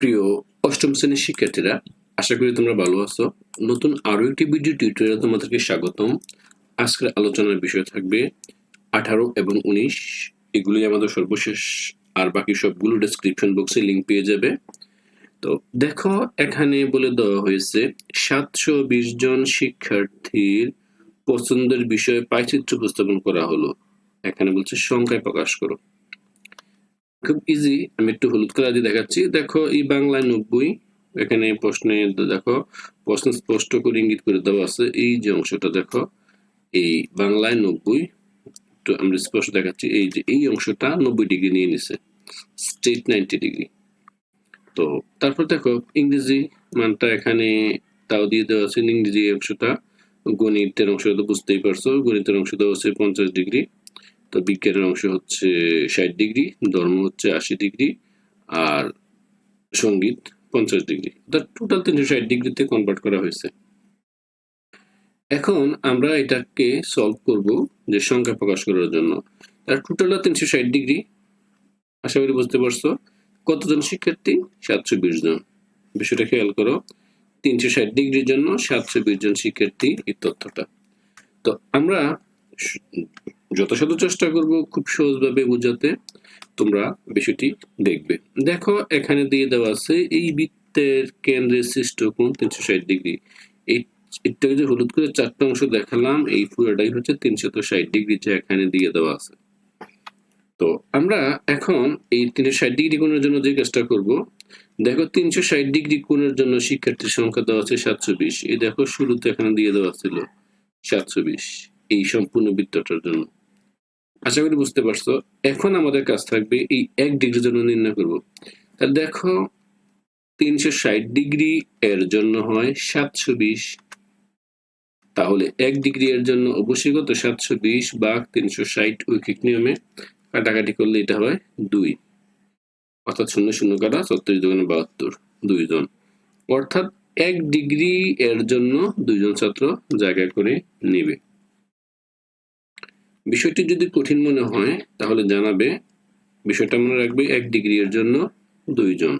প্রিয় অষ্টম শ্রেণির শিক্ষার্থীরা, আশা করি তোমরা ভালো আছো। নতুন আরও একটি ভিডিও টিউটোরিয়াল তোমাদেরকে স্বাগতম। আজকের আলোচনার বিষয় থাকবে আঠারো এবং উনিশ। এগুলি আমাদের সর্বশেষ, আর বাকি সবগুলো ডেসক্রিপশন বক্সে লিঙ্ক পেয়ে যাবে। তো দেখো, এখানে বলে দেওয়া হয়েছে, সাতশো বিশ জন শিক্ষার্থীর পছন্দের বিষয়ে পাইচিত্র উপস্থাপন করা হলো। এখানে বলছে, সংখ্যায় প্রকাশ করো। খুব ইজি আমি একটু হলুদ কালার দিয়ে দেখাচ্ছি। দেখো, এই বাংলায় নব্বই, এখানে প্রশ্নে দেখো, প্রশ্ন স্পষ্ট করে ইঙ্গিত করে দেওয়া আছে। এই যে অংশটা দেখো, এই বাংলায় নব্বই একটু আমরা স্পষ্ট দেখাচ্ছি, এই যে, এই অংশটা নব্বই ডিগ্রি নিয়ে নিছে স্ট্রেট নাইনটি ডিগ্রি। তো তারপর দেখো, ইংরেজি মানটা এখানে তাও দিয়ে দেওয়া আছে, ইংরেজি অংশটা, গণিতের অংশটা বুঝতেই পারছ, গণিতের অংশ দেওয়া হচ্ছে পঞ্চাশ ডিগ্রি। তো বিজ্ঞানের অংশ হচ্ছে ষাট ডিগ্রি, ধর্ম হচ্ছে আশি ডিগ্রি আর সংগীত পঞ্চাশ ডিগ্রি। অর্থাৎ টোটাল তিনশো ষাট ডিগ্রিতে কনভার্ট করা হয়েছে। এখন আমরা এটাকে সলভ করব যে সংখ্যা প্রকাশ করার জন্য। তার টোটাল তিনশো ষাট ডিগ্রি, আশা করি বুঝতে পারছ। কতজন শিক্ষার্থী? সাতশো বিশ জন। বিষয়টা খেয়াল করো, তিনশো ষাট ডিগ্রির জন্য সাতশো বিশ জন শিক্ষার্থী এই তথ্যটা। তো আমরা যথাসাধ্য চেষ্টা করব খুব সহজভাবে বোঝাতে। তোমরা বিষয়টি দেখবে। দেখো, এখানে দিয়ে দেওয়া আছে, এই বৃত্তের কেন্দ্রের সৃষ্ট কোণ তিনশো ষাট ডিগ্রি। এই এটাকে যে হলুদ করে চারটা অংশ দেখালাম, এই পুরোটাই হচ্ছে তিনশত ষাট ডিগ্রি যে এখানে দিয়ে দেওয়া আছে। তো আমরা এখন এই তিনশো ষাট ডিগ্রি কোণের জন্য যে কাজটা করব, দেখো তিনশো ষাট ডিগ্রি কোণের জন্য শিক্ষার্থীর সংখ্যা দেওয়া আছে সাতশো বিশ। এই দেখো শুরুতে এখানে দিয়ে দেওয়া ছিল সাতশো বিশ, এই সম্পূর্ণ বৃত্তটার জন্য। আশা করি বুঝতে পারছ। এখন আমাদের কাজ থাকবে এই এক ডিগ্রির জন্য নির্ণয় করব। তাহলে দেখো, তিনশো ষাট ডিগ্রি এর জন্য হয় সাতশো বিশ। তাহলে এক ডিগ্রি এর জন্য অবশ্যই কত? সাতশো বিশ বা তিনশো ষাট ঐকিক নিয়মে কাটাকাটি করলে এটা হয় দুই। অর্থাৎ শূন্য শূন্য কাটা ছত্রিশ দুগুণে বাহাত্তর, দুইজন। অর্থাৎ এক ডিগ্রি এর জন্য দুইজন ছাত্র জায়গা করে নেবে। বিষয়টি যদি কঠিন মনে হয়, তাহলে জানাবে, বিষয়টা মনে রাখবে এক ডিগ্রি এর জন্য দুইজন।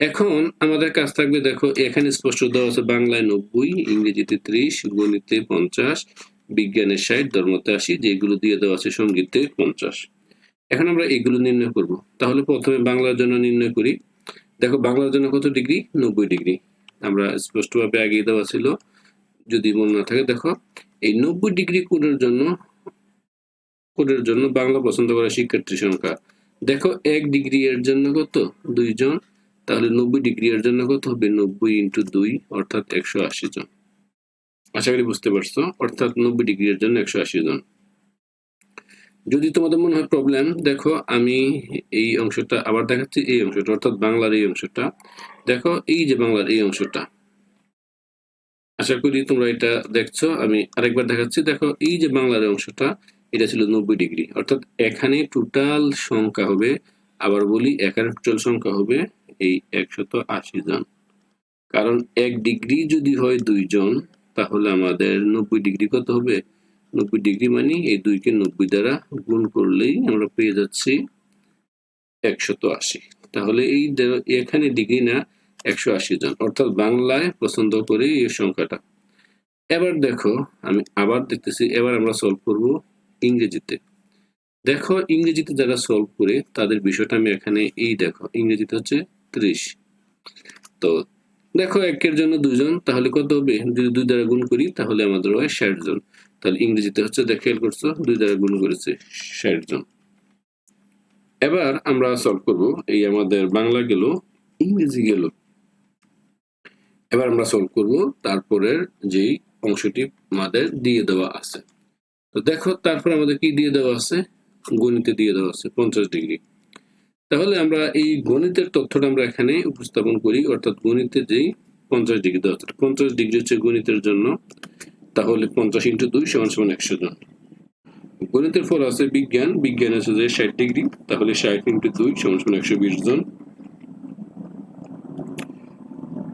এখন আমাদের কাজ থাকবে, দেখো, এখানে স্পষ্ট দেওয়া আছে বাংলায় নব্বই, ইংরেজিতে ত্রিশ, গণিতে পঞ্চাশ বিজ্ঞানের ষাট, ধর্মতে আশি, যেগুলো দিয়ে দেওয়া আছে সঙ্গীতে পঞ্চাশ। এখন আমরা এগুলো নির্ণয় করব। তাহলে প্রথমে বাংলার জন্য নির্ণয় করি। দেখো, বাংলার জন্য কত ডিগ্রি? নব্বই ডিগ্রি। আমরা স্পষ্টভাবে আগিয়ে দেওয়া ছিল, যদি মনে না থাকে, দেখো, এই নব্বই ডিগ্রি কোণের জন্য কোণের জন্য বাংলা পছন্দ করা শিক্ষার্থীর সংখ্যা। দেখো, এক ডিগ্রি এর জন্য কত? দুইজন। তাহলে নব্বই ডিগ্রি এর জন্য কত হবে? নব্বই ইন্টু দুই, অর্থাৎ একশো আশি জন। আশা করি বুঝতে পারছ? অর্থাৎ নব্বই ডিগ্রি এর জন্য একশো আশি জন। যদি তোমাদের মনে হয় প্রবলেম দেখো, আমি এই অংশটা আবার দেখাচ্ছি, এই অংশটা, অর্থাৎ বাংলার এই অংশটা। দেখো, এই যে বাংলার এই অংশটা। আশা করি তোমরা এটা দেখছ। আমি আরেকবার দেখাচ্ছি। দেখো, এই যে বাংলার অংশটা এটা ছিল নব্বই ডিগ্রি। অর্থাৎ এখানে টোটাল সংখ্যা হবে, আবার বলি এখানে টোটাল সংখ্যা হবে এই একশত আশি জন। কারণ এক ডিগ্রি যদি হয় দুইজন তাহলে আমাদের নব্বই ডিগ্রি কত হবে? নব্বই ডিগ্রি মানে এই দুইকে নব্বই দ্বারা গুণ করলেই আমরা পেয়ে যাচ্ছি একশত আশি। তাহলে এই এখানে ডিগ্রি না, একশো আশি জন। অর্থাৎ বাংলায় পছন্দ করে এই সংখ্যাটা। এবার দেখো, আমি আবার দেখতেছি, এবার আমরা সলভ করব ইংরেজিতে। দেখো ইংরেজিতে যারা সলভ করে, তাদের বিষয়টা আমি এখানে এই দেখো, ইংরেজিতে হচ্ছে ত্রিশ। তো দেখো একের জন্য দুজন তাহলে কত হবে? যদি দুই দ্বারা গুণ করি, তাহলে আমাদের হয় ষাট জন। তাহলে ইংরেজিতে হচ্ছে, দেখ করছ, দুই দ্বারা গুণ করেছে ষাট জন। এবার আমরা সলভ করব, এই আমাদের বাংলা গেল, ইংরেজি গেল। এবার আমরা সলভ করব, তারপরের যেই অংশটি আমাদের দিয়ে দেওয়া আছে। তো দেখো, তারপর আমাদের কি দিয়ে দেওয়া আছে? গণিতে দিয়ে দেওয়া আছে, পঞ্চাশ ডিগ্রি। তাহলে আমরা এই গণিতের তথ্যটা আমরা এখানে উপস্থাপন করি, অর্থাৎ গণিতে যেই পঞ্চাশ ডিগ্রি দেওয়া পঞ্চাশ ডিগ্রি হচ্ছে গণিতের জন্য, তাহলে পঞ্চাশ ইন্টু দুই সমান সমান একশো জন। গণিতের ফল আছে বিজ্ঞান বিজ্ঞান আছে যে ষাট ডিগ্রি, তাহলে ষাট ইন্টু দুই সমান সমান একশো বিশ জন।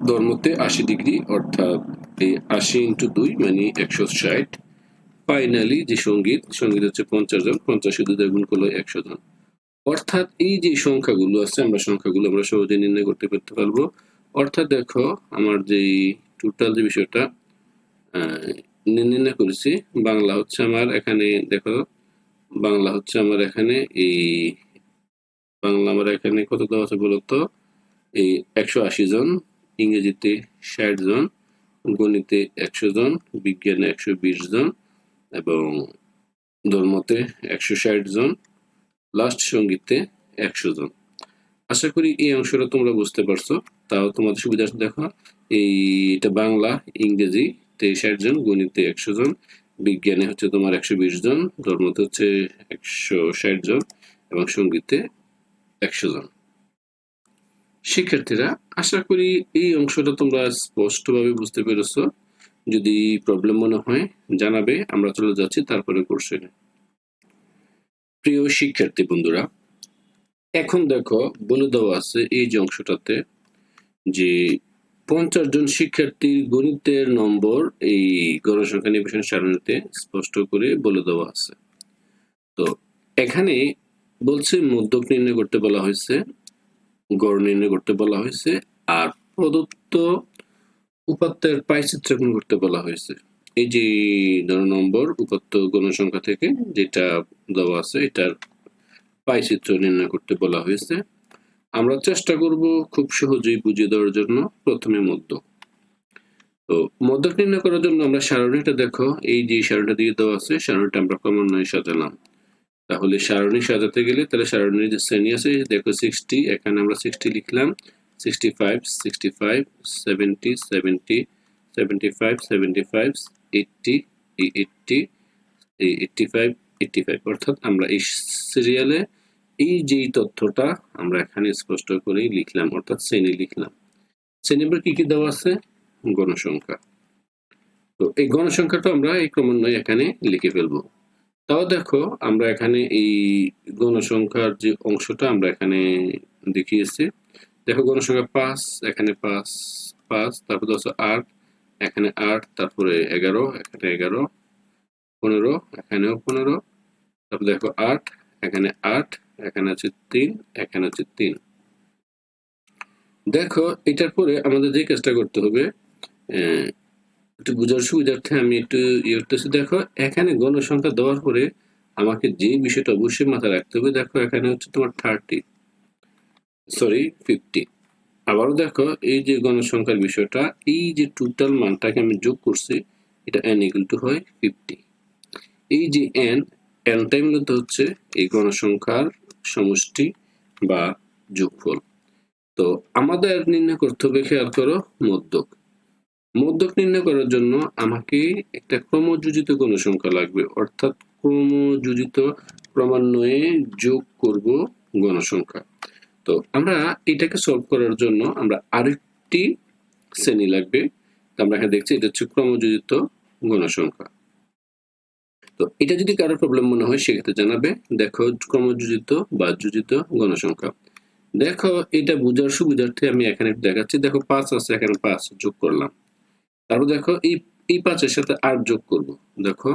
ধর্মতে আশি ডিগ্রি, অর্থাৎ এই আশি ইন্টু দুই মানে একশো ষাট। ফাইনালি যে সংগীত সংগীত হচ্ছে পঞ্চাশ জন, পঞ্চাশ দুই গুণ করল একশো জন। অর্থাৎ এই যে সংখ্যাগুলো আছে, আমরা সংখ্যাগুলো আমরা সহজে নির্ণয় করতে পারতে পারব। অর্থাৎ দেখো, আমার যে টোটাল যে বিষয়টা নির্ণয় করেছি, বাংলা হচ্ছে আমার এখানে, দেখো, বাংলা হচ্ছে আমার এখানে এই, বাংলা আমার এখানে কত দেওয়া আছে বলতো এই একশো আশি জন, ইংরেজিতে ষাট জন, গণিতে একশো জন, বিজ্ঞানে একশো বিশ জন এবং ধর্মতে একশো ষাট জন লাস্ট সঙ্গীতে একশো জন। আশা করি এই অংশটা তোমরা বুঝতে পারছ। তাও তোমাদের সুবিধা দেখো এই এটা বাংলা, ইংরেজি তে ষাট জন, গণিতে একশো জন, বিজ্ঞানে হচ্ছে তোমার একশো বিশ জন, ধর্মতে হচ্ছে একশো ষাট জন এবং সঙ্গীতে একশো জন। শিক্ষার্থীরা, আশা করি এই অংশটা তোমরা স্পষ্টভাবে বুঝতে পেরেছ। যদি প্রবলেম মনে হয়, জানাবে, আমরা চলে যাচ্ছি তারপরে কোর্সে প্রিয় শিক্ষার্থী বন্ধুরা, এখন দেখো, বলে দেওয়া আছে এই যে অংশটাতে যে পঞ্চাশ জন শিক্ষার্থীর গণিতের নম্বর এই গণসংখ্যা নিবেশন সারণীতে স্পষ্ট করে বলে দেওয়া আছে। তো এখানে বলছে মধ্যক নির্ণয় করতে বলা হয়েছে, গড় নির্ণয় করতে বলা হয়েছে, আর প্রদত্ত উপাত্তের পাইচিত্রাঙ্কন করতে বলা হয়েছে। এই যে ধরো নম্বর, উপাত্ত গণসংখ্যা থেকে যেটা দেওয়া আছে, এটার পাইচিত্র নির্ণয় করতে বলা হয়েছে। আমরা চেষ্টা করব খুব সহজেই বুঝিয়ে দেওয়ার জন্য, প্রথমে মধ্য তো মধ্যক নির্ণয় করার জন্য আমরা সারণীটা দেখো। এই যে সারণীটা দিয়ে দেওয়া আছে, সারণীটা আমরা ক্রমান্বয়ে সাজালাম। তাহলে সারণী সাজাতে গেলে তাহলে সারণীর যে শ্রেণি আছে, দেখো সিক্সটি এখানে আমরা সিক্সটি লিখলাম। Sixty five sixty five seventy seventy seventy five seventy five eighty eighty eighty five eighty অর্থাৎ আমরা এই সিরিয়ালে এই যেই তথ্যটা আমরা এখানে স্পষ্ট করেই লিখলাম, অর্থাৎ শ্রেণি লিখলাম। শ্রেণি নম্বর কি কি দেওয়া আছে? গণসংখ্যা। তো এই গণসংখ্যাটা আমরা এই ক্রমান্বয়ে এখানে লিখে ফেলব। তাও দেখো, আমরা এখানে এই গণসংখ্যার যে অংশটা আমরা এখানে দেখিয়েছি। দেখো কোনো গণসংখ্যা পাঁচ, এখানে পাঁচ পাঁচ, তারপর হচ্ছে আট, এখানে আট, তারপরে এগারো, এখানে এগারো, পনেরো, এখানেও পনেরো, তারপর দেখো আট, এখানে আট, এখানে আছে তিন, এখানে আছে তিন। দেখো, এটার পরে আমাদের যে কাজটা করতে হবে একটু বোঝার সুবিধার্থে আমি একটু ইয়ে করতেছি। দেখো, এখানে গণসংখ্যা দেওয়ার পরে আমাকে যে বিষয়টা অবশ্যই মাথায় রাখতে হবে, দেখো এখানে হচ্ছে তোমার থার্টি সরি ফিফটি আবারও দেখো, এই যে গণসংখ্যার বিষয়টা, এই যে টোটাল মানটাকে আমি যোগ করছি, এটা এন ইকুয়াল টু হয় ফিফটি এই যে এন এনটাই মূলত হচ্ছে এই গণসংখ্যার সমষ্টি বা যোগফল। তো আমাদের নির্ণয় করতে হবে, খেয়াল করো, মধ্যক। মধ্যক নির্ণয় করার জন্য আমাকে একটা ক্রমযোজিত গণসংখ্যা লাগবে, অর্থাৎ ক্রমযোজিত ক্রমান্বয়ে যোগ করব গণসংখ্যা। তো আমরা এটাকে সলভ করার জন্য আমরা আরেকটি শ্রেণি লাগবে। তো আমরা এখানে দেখছি এটা হচ্ছে ক্রমযোজিত গণসংখ্যা তো এটা যদি কারও প্রবলেম মনে হয়, সেক্ষেত্রে জানাবে, দেখো ক্রমযোজিত বা যোজিত গণসংখ্যা দেখো, এটা বোঝার সুবিধার্থে আমি এখানে দেখাচ্ছি, দেখো পাঁচ আছে, এখানে পাঁচ যোগ করলাম। তারপর দেখো এই এই পাঁচের সাথে আট যোগ করব। দেখো,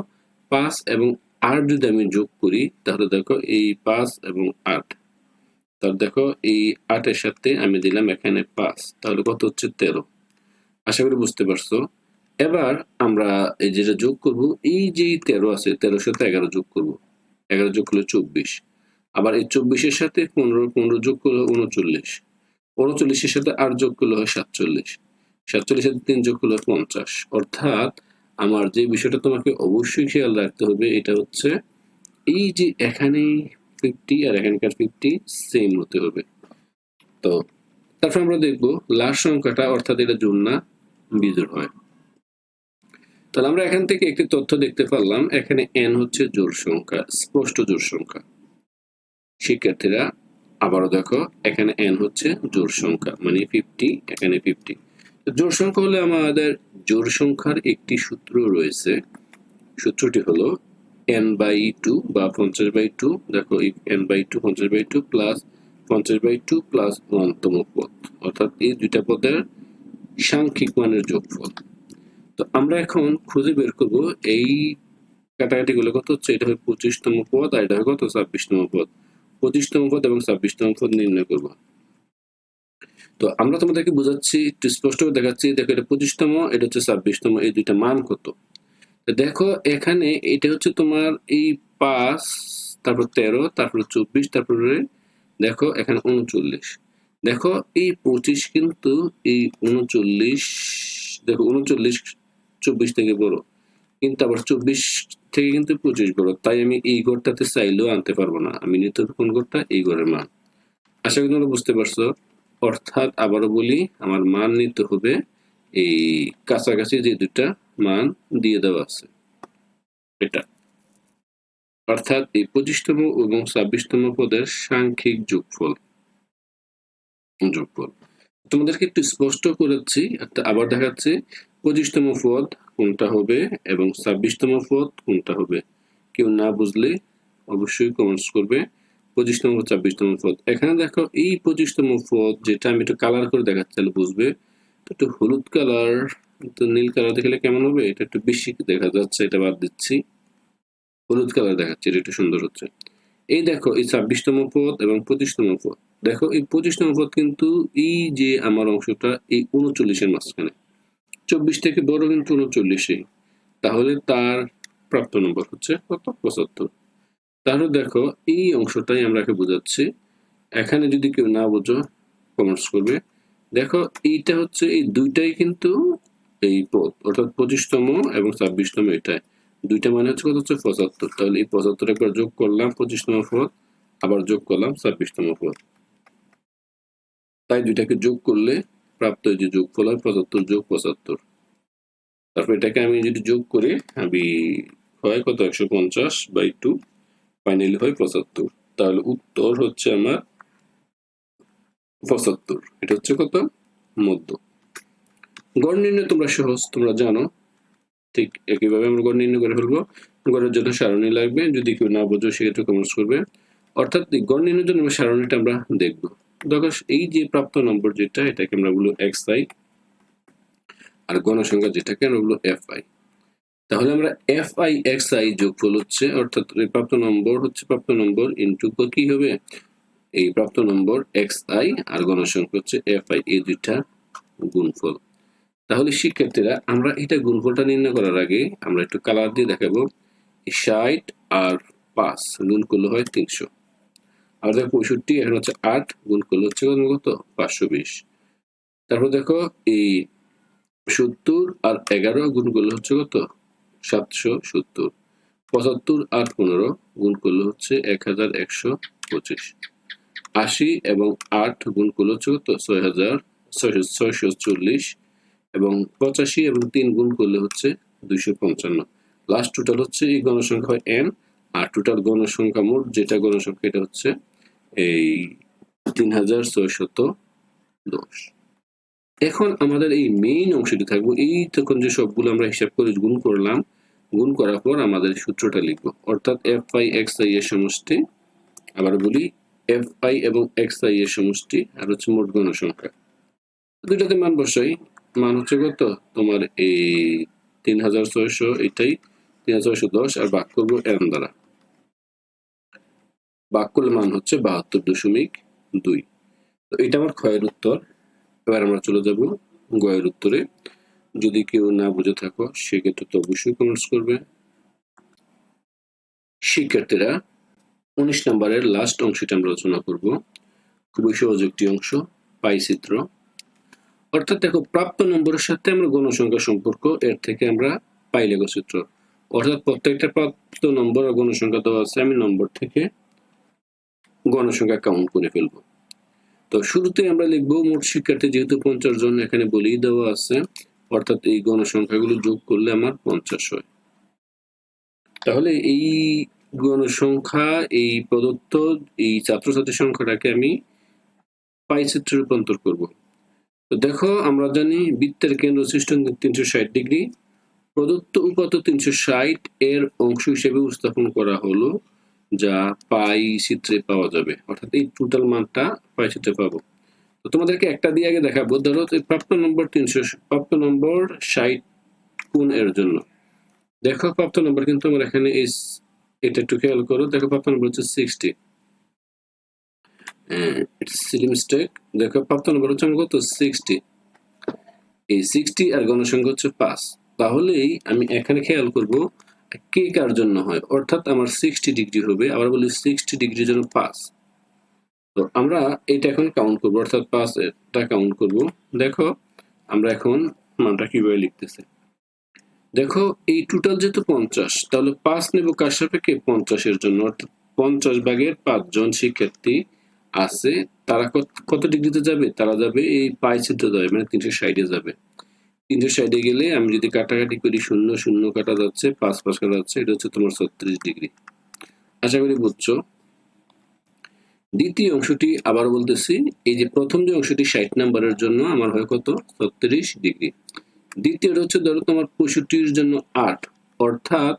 পাঁচ এবং আট যদি আমি যোগ করি, তাহলে দেখো এই পাঁচ এবং আট তাহলে দেখো, এই আটের সাথে আমি দিলাম এখানে পাঁচ, তাহলে কত হচ্ছে তেরো। আশা করি বুঝতে পারছ। এবার আমরা এই যেটা যোগ করব, এই যে তেরো আছে, তেরোর সাথে এগারো যোগ করব। এগারো যোগ করলে চব্বিশ। আবার এই চব্বিশের সাথে পনেরো পনেরো যোগ করলে উনচল্লিশ। উনচল্লিশের সাথে আট যোগ করলে হয় সাতচল্লিশ। সাতচল্লিশ সাথে তিন যোগ করলে পঞ্চাশ। অর্থাৎ আমার যে বিষয়টা তোমাকে অবশ্যই খেয়াল রাখতে হবে, এটা হচ্ছে এই যে এখানে ফিফটি আর এখানকার ফিফটি সেম হতে হবে। তো তারপর আমরা দেখব লাস্ট সংখ্যাটা, অর্থাৎ এটা জোর না, বিজোড় হয়। তাহলে আমরা এখান থেকে একটি তথ্য দেখতে পারলাম, এখানে এন হচ্ছে জোর সংখ্যা, স্পষ্ট জোর সংখ্যা। শিক্ষার্থীরা, আবারও দেখো, এখানে এন হচ্ছে জোর সংখ্যা মানে ফিফটি এখানে ফিফটি জোর সংখ্যা হলে আমাদের জোর সংখ্যার একটি সূত্র রয়েছে। সূত্রটি হলো এন বাই টু বা পঞ্চাশ বাই টু দেখো এন বাই টু পঞ্চাশ বাই টু প্লাস পঞ্চাশ বাই টু প্লাস ওয়ানতম পদ। অর্থাৎ এই দুইটা পদের সাংখ্যিক মানের যোগফল। তো আমরা এখন খুঁজে বের করব এই কাটাকাটি গুলো কত হচ্ছে? এটা হবে পঁচিশতম পদ আর এটা হবে কত? ছাব্বিশতম পদ। পঁচিশতম পদ এবং ছাব্বিশতম পদ নির্ণয় করব। তো আমরা তোমাদেরকে বোঝাচ্ছি, একটু স্পষ্ট করে দেখাচ্ছি, দেখো এটা পঁচিশতম, এটা হচ্ছে ছাব্বিশতম, এই দুইটা মান কত? দেখো, এখানে এটা হচ্ছে তোমার এই পাঁচ, তারপর তেরো, তারপর চব্বিশ, তারপরে দেখো, এখানে উনচল্লিশ। দেখো, এই পঁচিশ কিন্তু এই উনচল্লিশ, দেখো, উনচল্লিশ, চব্বিশ থেকে বড়। কিন্তু আবার চব্বিশ থেকে কিন্তু পঁচিশ বড়। তাই আমি এই ঘরটাতে চাইলেও আনতে পারব না। আমি নিতে কোন ঘরটা? এই ঘরের মান। আশা করি তোমরা বুঝতে পারছ। অর্থাৎ আবারও বলি, আমার মান নিতে হবে এই কাছাকাছি যে দুটা মান দিয়ে দেওয়া আছে। এটা। অর্থাৎ এই পঁচিশতম এবং ছাব্বিশতম পদের সাংখ্যিক যোগফল। যোগফল। তোমাদেরকে একটু স্পষ্ট করেছি আবার দেখাচ্ছি, পঁচিশতম পদ কোনটা হবে এবং ছাব্বিশতম পদ কোনটা হবে। কেউ না বুঝলে অবশ্যই কমেন্টস করবে, পঁচিশতম, ছাব্বিশতম পদ। এখানে দেখো, এই পঁচিশতম পদ যেটা আমি একটু কালার করে দেখাচ্ছি, তাহলে বুঝবে। একটু হলুদ কালার তো নীল কালার দেখলে কেমন হবে? এটা একটু বেশি দেখা যাচ্ছে, এটা বাদ দিচ্ছি। হলুদ কালার দেখাচ্ছে, এটা একটু সুন্দর হচ্ছে। এই দেখো, এই ছাব্বিশতম পদ এবং পঁচিশতম পদ। দেখো, এই পঁচিশতম পদ কিন্তু এই যে আমার অংশটা, এই উনচল্লিশের মাঝখানে। চব্বিশ থেকে বড় কিন্তু উনচল্লিশে তাহলে তার প্রাপ্ত নম্বর হচ্ছে কত? পঁচাত্তর। তাহলে দেখো, এই অংশটাই আমরা বোঝাচ্ছি। এখানে যদি কেউ না বোঝো কমেন্টস করবে। দেখো, এইটা হচ্ছে, এই দুইটাই কিন্তু এই অর্থাৎ পঁচিশতম এবং ছাব্বিশতম এটাই। দুইটা মানে হচ্ছে কত হচ্ছে পঁচাত্তর। তাহলে এই পঁচাত্তর একবার যোগ করলাম, পঁচিশতম পদ, আবার যোগ করলাম ছাব্বিশতম পদ। তাই দুইটাকে যোগ করলে প্রাপ্ত যে যোগ হয় পঁচাত্তর যোগ পঁচাত্তর। তারপর এটাকে আমি যদি যোগ করি, আমি হয় কত? একশো পঞ্চাশ বাই টু, ফাইনালি হয় পঁচাত্তর। তাহলে উত্তর হচ্ছে আমার পঁচাত্তর। এটা হচ্ছে কত? মধ্য গড় নির্ণয় তোমরা সহজ, তোমরা জানো। ঠিক একইভাবে আমরা গড় নির্ণয় করে ফেলব। গড়ের জন্য সারণী লাগবে, যদি কেউ না বোঝো, সেক্ষেত্রে কমেন্টস করবে। অর্থাৎ গড় নির্ণয়ের জন্য সারণীটা আমরা দেখব। দেখো, এই যে প্রাপ্ত নম্বর যেটা, এটাকে আমরা বলব এক্স আই আর গণসংখ্যা যেটাকে আমরা বলব এফ আই তাহলে আমরা এফ আই এক্স আই যোগফল হচ্ছে, অর্থাৎ প্রাপ্ত নম্বর হচ্ছে প্রাপ্ত নম্বর ইন্টু কি হবে? এই প্রাপ্ত নম্বর এক্স আই আর গণসংখ্যা হচ্ছে এফ আই এই দুইটা গুণফল। তাহলে শিক্ষার্থীরা, আমরা এটা গুণফলটা নির্ণয় করার আগে আমরা একটু কালার দিয়ে দেখাবো। ষাট আর পাঁচ গুণ করলে হয় তিনশো। আর দেখো পঁয়ষট্টি, এখন হচ্ছে আট, গুণ করলে হচ্ছে কত? পাঁচশো বিশ। তারপর দেখো এই সত্তর আর এগারো গুণ করলে হচ্ছে কত? সাতশো সত্তর। পঁচাত্তর আর পনেরো গুণ করলে হচ্ছে এক হাজার একশো পঁচিশ। আশি এবং আট গুণ করলে হচ্ছে কত? ছয় হাজার ছয়শো ছয়শো চল্লিশ। এবং পঁচাশি এবং তিন গুণ করলে হচ্ছে দুইশো পঞ্চান্ন। লাস্ট টোটাল হচ্ছে এই গণসংখ্যা এন আর টোটাল গণসংখ্যা মোট যেটা গণসংখ্যা, এটা হচ্ছে এই তিন হাজার ছয়শত দশ। এখন আমাদের এই মেইন অংশটি থাকব। এই তখন যে সবগুলো আমরা হিসাব করে গুণ করলাম, গুণ করার পর আমাদের সূত্রটা লিখব। অর্থাৎ এফ আই এক্স আই এর সমষ্টি, আবার বলি এফ আই এবং এক্স আই এর সমষ্টি, আর হচ্ছে মোট গণসংখ্যা। দুইটাতে মান বসাই। মান হচ্ছে কত তোমার এই তিন হাজার ছয়শো এটাই তিন হাজার ছয়শো দশ আর ভাগ করব এন দ্বারা। বাক্যল মান হচ্ছে বাহাত্তর দশমিক দুই। তো এটা আমার ক্ষয়ের উত্তর। এবার আমরা চলে যাব গয়ের উত্তরে। যদি কেউ না বুঝে থাকো, সেক্ষেত্রে তো অবশ্যই কমেন্টস করবে। শিক্ষার্থীরা, উনিশ নম্বরের লাস্ট অংশটি আমরা আলোচনা করব। খুবই সহজ একটি অংশ, পাই চিত্র। অর্থাৎ দেখো, প্রাপ্ত নম্বরের সাথে আমরা গণসংখ্যা সম্পর্ক এর থেকে আমরা পাই লেখচিত্র অর্থাৎ প্রত্যেকটা প্রাপ্ত নম্বর আর গণসংখ্যা দেওয়া আছে, আমি নম্বর থেকে গণসংখ্যা কাউন্ট করে ফেলব। তো শুরুতে আমরা লিখব, মোট শিক্ষার্থী যেহেতু পঞ্চাশ জন, এখানে বলেই দেওয়া আছে, অর্থাৎ এই গণসংখ্যাগুলো যোগ করলে আমার পঞ্চাশ হয়। তাহলে এই গণসংখ্যা, এই প্রদত্ত, এই ছাত্রছাত্রীর সংখ্যাটাকে আমি পাই চিত্রে রূপান্তর করব। তো দেখো, আমরা জানি বৃত্তের কেন্দ্র সৃষ্ট তিনশো ষাট ডিগ্রি। প্রদত্ত উপাত্ত তিনশো ষাট এর অংশ হিসেবে উপস্থাপন করা হলো, যা পাই চিত্রে পাওয়া যাবে। অর্থাৎ এই টোটাল মানটা পাই চিত্রে পাবো। তো তোমাদেরকে একটা দিয়ে আগে দেখাবো। ধরো প্রাপ্ত নম্বর তিনশো, প্রাপ্ত নম্বর ষাট কোন এর জন্য। দেখো, প্রাপ্ত নম্বর কিন্তু আমার এখানে এই, এটা একটু খেয়াল করো। দেখো, প্রাপ্ত নম্বর হচ্ছে সিক্সটি সিলি মিস্টেক দেখো প্রাপ্ত নম্বর সিক্সটি এই সিক্সটি আর গণসংখ্যা হচ্ছে পাঁচ। তাহলেই আমি এখানে খেয়াল করব, কে কার জন্য হয়? অর্থাৎ আমার সিক্সটি ডিগ্রি হবে, আবার বলি সিক্সটি ডিগ্রির জন্য পাঁচ। তো আমরা এটা এখন কাউন্ট করব, অর্থাৎ পাঁচ এটা কাউন্ট করব। দেখো, আমরা এখন মানটা কীভাবে লিখতেছি? দেখো, এই টোটাল যেহেতু পঞ্চাশ, তাহলে পাঁচ নেব কার সাপেক্ষে? পঞ্চাশের জন্য, অর্থাৎ পঞ্চাশ ভাগের পাঁচজন শিক্ষার্থী আছে, তারা কত- ডিগ্রিতে যাবে? তারা যাবে এই পাই চিত্র যাবে মানে তিনশো ষাটে যাবে। তিনশো ষাটে গেলে আমি যদি কাটাকাটি করি, শূন্য শূন্য কাটা যাচ্ছে, পাঁচ পাঁচ কাটা যাচ্ছে, এটা হচ্ছে তোমার ছত্রিশ ডিগ্রি। আশা করি বুঝছ? দ্বিতীয় অংশটি আবার বলতেছি, এই যে প্রথম যে অংশটি ষাট নাম্বারের জন্য, আমার হয় কত? ছত্রিশ ডিগ্রি। দ্বিতীয়টা হচ্ছে ধরো তোমার পঁয়ষট্টির জন্য আট, অর্থাৎ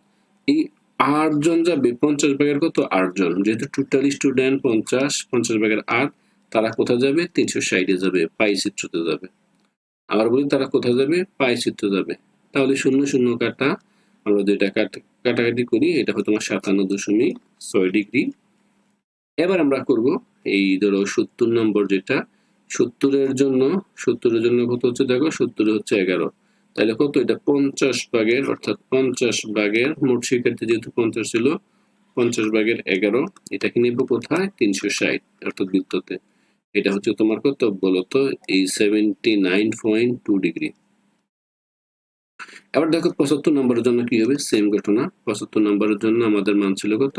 এই আট জন যাবে পঞ্চাশ ভাগের কত? আট জন যেহেতু টোটাল স্টুডেন্ট পঞ্চাশ পঞ্চাশ ভাগের আট, তারা কোথায় যাবে? তিনশো ষাটে যাবে, পাই চিত্রতে যাবে। আবার বলি, তারা কোথায় যাবে? পাই চিত্র যাবে। তাহলে শূন্য শূন্য কাটা। আমরা যেটা কাট- কাটাকাটি করি। এটা হয়তো তোমার সাতান্ন দশমিক ছয় ডিগ্রি। এবার আমরা করব এই ধরো সত্তর নম্বর যেটা। সত্তরের জন্য সত্তরের জন্য কত হচ্ছে? দেখো, সত্তর হচ্ছে এগারো। তাহলে কত? এটা পঞ্চাশ ভাগের, অর্থাৎ পঞ্চাশ ভাগের, মোট শিক্ষার্থী যেহেতু পঞ্চাশ ছিল, পঞ্চাশ ভাগের এগারো এটাকে নেব কোথায়? তিনশো ষাট, অর্থাৎ বৃত্ততে। এটা হচ্ছে তোমার কত? বলতো এই seventy nine point two degree এবার দেখো, পঁচাত্তর নম্বরের জন্য কি হবে? সেম ঘটনা। পঁচাত্তর নম্বরের জন্য আমাদের মান ছিল কত?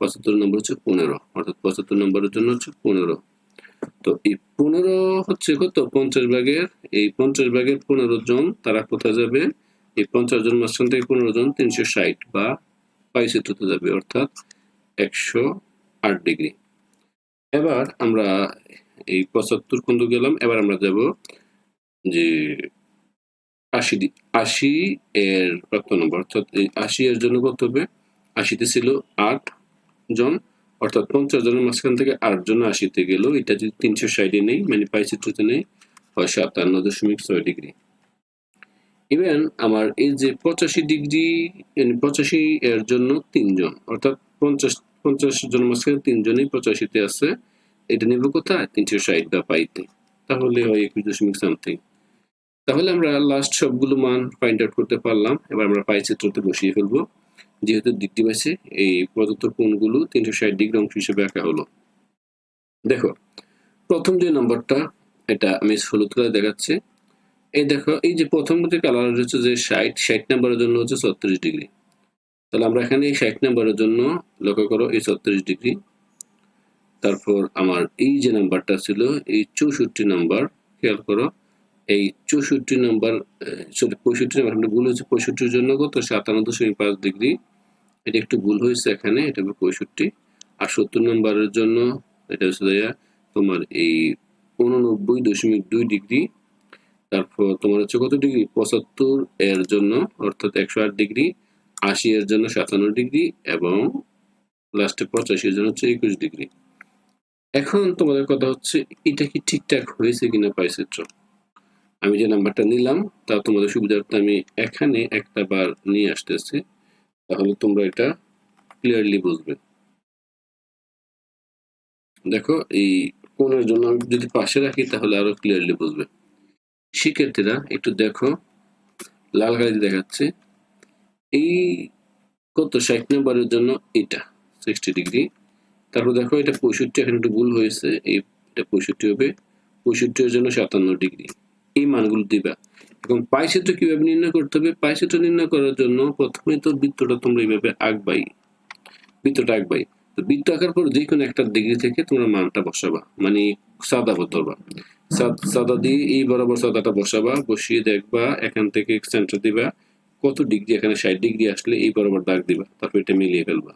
পঁচাত্তর নম্বর হচ্ছে পনেরো, অর্থাৎ পঁচাত্তর নম্বরের জন্য হচ্ছে পনেরো। তো এই পনেরো হচ্ছে কত? পঞ্চাশ ভাগের, এই পঞ্চাশ ভাগের পনেরো জন, তারা কোথায় যাবে? এই পঞ্চাশ জন মাঝখান থেকে পনেরো জন তিনশো ষাট বা পাইচিত্রতে যাবে, অর্থাৎ একশো আট ডিগ্রি। এবার আমরা এই পঁচাত্তর পর্যন্ত গেলাম, এবার আমরা যাব যে আশি আশি এর প্রাপ্ত নম্বর অর্থাৎ এই আশি এর জন্য কত হবে? আশিতে ছিল আট জন। অর্থাৎ পঞ্চাশ জনের মাঝখান থেকে আট জন আশিতে গেল এটা যদি তিনশো ষাটে নেই মানে পাই চিত্রতে নেই, হয় সাতান্ন দশমিক ছয় ডিগ্রি। ইভেন আমার এই যে পঁচাশি ডিগ্রি পঁচাশি এর জন্য তিনজন অর্থাৎ পঞ্চাশ পঞ্চাশ জনের মাঝখানে তিনজনই পঁচাশিতে আছে, এটা নেব কোথায়? তিনশো ষাট বা পাইতে। তাহলে হয় একুশ দশমিক সামথিং। তাহলে আমরা লাস্ট সবগুলো মান ফাইন্ড আউট করতে পারলাম, এবার আমরা পাই চিত্রতে বসিয়ে ফেলব। যেহেতু ডিভাইসে এই প্রদত্ত কোণগুলো তিনশো ষাট ডিগ্রি অংশ হিসেবে আঁকা হলো। দেখো, প্রথম যে নম্বরটা, এটা আমি হলুদ কালার দেখাচ্ছি। এই দেখো, এই যে প্রথম যে কালার হচ্ছে যে ষাট ষাট নাম্বারের জন্য হচ্ছে ছত্রিশ ডিগ্রি। তাহলে আমরা এখানে এই ষাট নাম্বারের জন্য লক্ষ্য করো, এই ছত্রিশ ডিগ্রি। তারপর আমার এই যে নাম্বারটা ছিল, এই চৌষট্টি নাম্বার, খেয়াল করো। এই চৌষট্টি নম্বর সরি, পঁয়ষট্টি নম্বর আমরা ভুল হয়েছে, পঁয়ষট্টির জন্য কত? সাতান্ন দশমিক পাঁচ ডিগ্রি। এটা একটু ভুল হয়েছে এখানে, এটা হবে পঁয়ষট্টি। আর সত্তর নাম্বারের জন্য, এটা হচ্ছে তোমার এই উননব্বই দশমিক দুই ডিগ্রি। তারপর তোমার হচ্ছে কত ডিগ্রি? পঁচাত্তর এর জন্য, অর্থাৎ একশো আট ডিগ্রি। আশি এর জন্য সাতান্ন ডিগ্রি এবং লাস্টে পঁচাশি এর জন্য হচ্ছে একুশ ডিগ্রি। এখন তোমাদের কথা হচ্ছে, এটা কি ঠিকঠাক হয়েছে কিনা পাইচিত্র আমি যে নাম্বারটা নিলাম, তা তোমাদের সুবিধার্থে আমি এখানে একটা বার নিয়ে আসতেছি। তাহলে তোমরা এটা ক্লিয়ারলি বুঝবে। দেখো, এই কোণের জন্য আমি যদি পাশে রাখি, তাহলে আরও ক্লিয়ারলি বুঝবে। শিক্ষার্থীরা, একটু দেখো, লাল গাড়ি দেখাচ্ছে। এই কত? ষাট নাম্বারের জন্য এটা সিক্সটি ডিগ্রি তারপর দেখো, এটা পঁয়ষট্টি, এখানে একটু ভুল হয়েছে। এই, এটা পঁয়ষট্টি হবে। পঁয়ষট্টির জন্য সাতান্ন ডিগ্রি এই মানগুলো দিবা। এখন পাই কীভাবে নির্ণয় করতে হবে? পাই নির্ণয় করার জন্য প্রথমে তো বৃত্তটা তোমরা এইভাবে আঁকবাই। বৃত্তটা আঁকবাই। তো বৃত্ত আঁকার পর যে কোনো একটা ডিগ্রি থেকে তোমরা মানটা বসাবা। মানে সাদা ধরবা সাদা দিয়ে এই বরাবর সাদাটা বসাবা। বসিয়ে দেখবা, এখান থেকে সেন্টার দিবা। কত ডিগ্রি, এখানে ষাট ডিগ্রি আসলে এই বরাবর দাগ দিবা। তারপর এটা মিলিয়ে ফেলবা।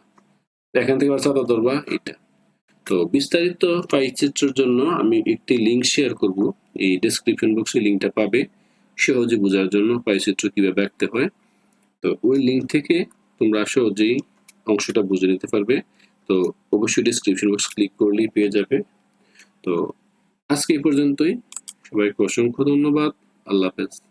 এখান থেকে আবার সাদা ধরবা এটা তো বিস্তারিত পাই চিত্রের জন্য আমি একটি লিঙ্ক শেয়ার করব। এই ডেসক্রিপশন বক্সে লিঙ্কটা পাবে। সহজে বোঝার জন্য পাই চিত্র কীভাবে আঁকতে হয়। তো ওই লিঙ্ক থেকে তোমরা সহজেই অংশটা বুঝে নিতে পারবে। তো অবশ্যই ডেসক্রিপশন বক্স ক্লিক করলেই পেয়ে যাবে। তো আজকে এই পর্যন্তই। সবাইকে অসংখ্য ধন্যবাদ। আল্লাহ হাফেজ।